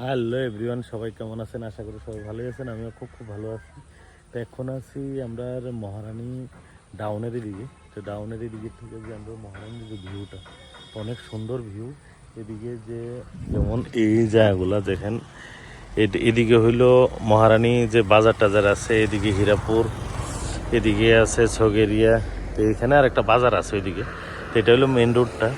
Hello everyone, সবাই কেমন আছেন? আশা করি সবাই ভালোই আছেন। আমিও খুব খুব ভালো আছি। তো এখন আছি আমরা মহারানী ডাউনের দিকে তো ডাউনের দিকে থেকে যে আমরা মহারানীর যে ভিউটা, অনেক সুন্দর ভিউ। এদিকে যে যেমন এই জায়গাগুলা দেখেন এদিকে হইল মহারানী যে বাজার টাজার আছে, এদিকে হীরাপুর, এদিকে আছে ছগেরিয়া। তো এখানে আর একটা বাজার আছে ওইদিকে। তো এটা হলো মেন রোডটা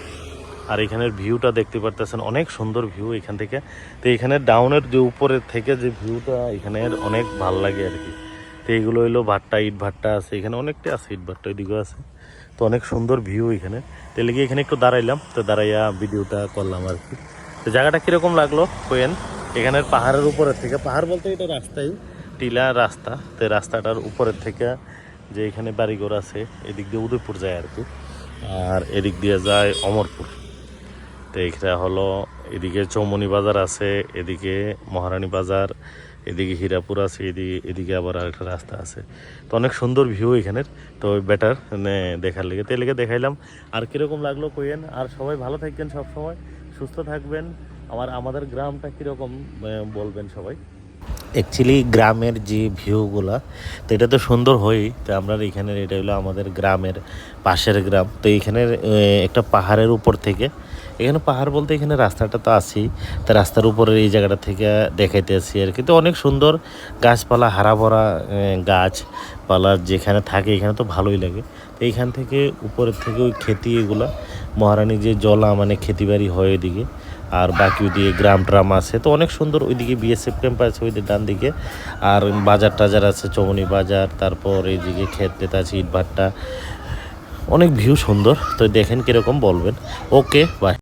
আর এখানের ভিউটা দেখতে পারতেছেন, অনেক সুন্দর ভিউ এখান থেকে। তো এখানে ডাউনের যে উপরের থেকে যে ভিউটা এখানে অনেক ভালো লাগে আর কি। তো এইগুলো হইল ভাট্টা, ইট ভাট্টা আছে, এখানে অনেকটা আছে, ইট ভাট্টা ওইদিকেও আছে। তো অনেক সুন্দর ভিউ এখানে। তো লেগে এখানে একটু দাঁড়াইলাম, তো দাঁড়াইয়া ভিডিওটা করলাম আর কি। তো জায়গাটা কীরকম লাগল, কোয়েন? এখানের পাহাড়ের উপরের থেকে, পাহাড় বলতে এটা রাস্তাই, টিলা রাস্তা। তো রাস্তাটার উপরের থেকে যে এখানে বাড়িঘর আছে, এদিক দিয়ে উদয়পুর যায় আর কি। আর এদিক দিয়ে যায় অমরপুর। তো এইখানে হলো এদিকে চৌমনি বাজার আছে, এদিকে মহারানী বাজার, এদিকে হীরাপুর আছে, এদিকে এদিকে আবার আরেকটা রাস্তা আছে। তো অনেক সুন্দর ভিউ এখানের। তো বেটার মানে দেখার লেগে। তো লেগে দেখাইলাম। আর কীরকম লাগল কইয়েন? আর সবাই ভালো থাকবেন সব সময় সুস্থ থাকবেন। আমার, আমাদের গ্রামটা কীরকম বলবেন সবাই? অ্যাকচুয়ালি গ্রামের যে ভিউগুলা তো এটা তো সুন্দর হয়ই। তো আমরা এখানের, এটা হলো আমাদের গ্রামের পাশের গ্রাম। তো এইখানের একটা পাহাড়ের উপর থেকে এখানে পাহাড় বলতে এখানে রাস্তাটা তো আছেই। তা রাস্তার উপরে এই জায়গাটা থেকে দেখাইতে আসি আর কিন্তু অনেক সুন্দর গাছপালা হারা ভরা গাছপালা যেখানে থাকে, এখানে তো ভালোই লাগে। তো এইখান থেকে উপরের থেকে ওই খেতি এগুলা, মহারানী যে জলা মানে খেতিবাড়ি হয় এদিকে আর বাকি ওইদিকে গ্রাম ট্রাম আছে। তো অনেক সুন্দর ওইদিকে বিএসএফ ক্যাম্প আছে ওইদিকে ডান দিকে। আর বাজার টাজার আছে, চমনি বাজার, তারপর এইদিকে টেত আছে ইট ভাট্টা অনেক ভিউ সুন্দর। তো দেখেন কীরকম বলবেন। Okay bye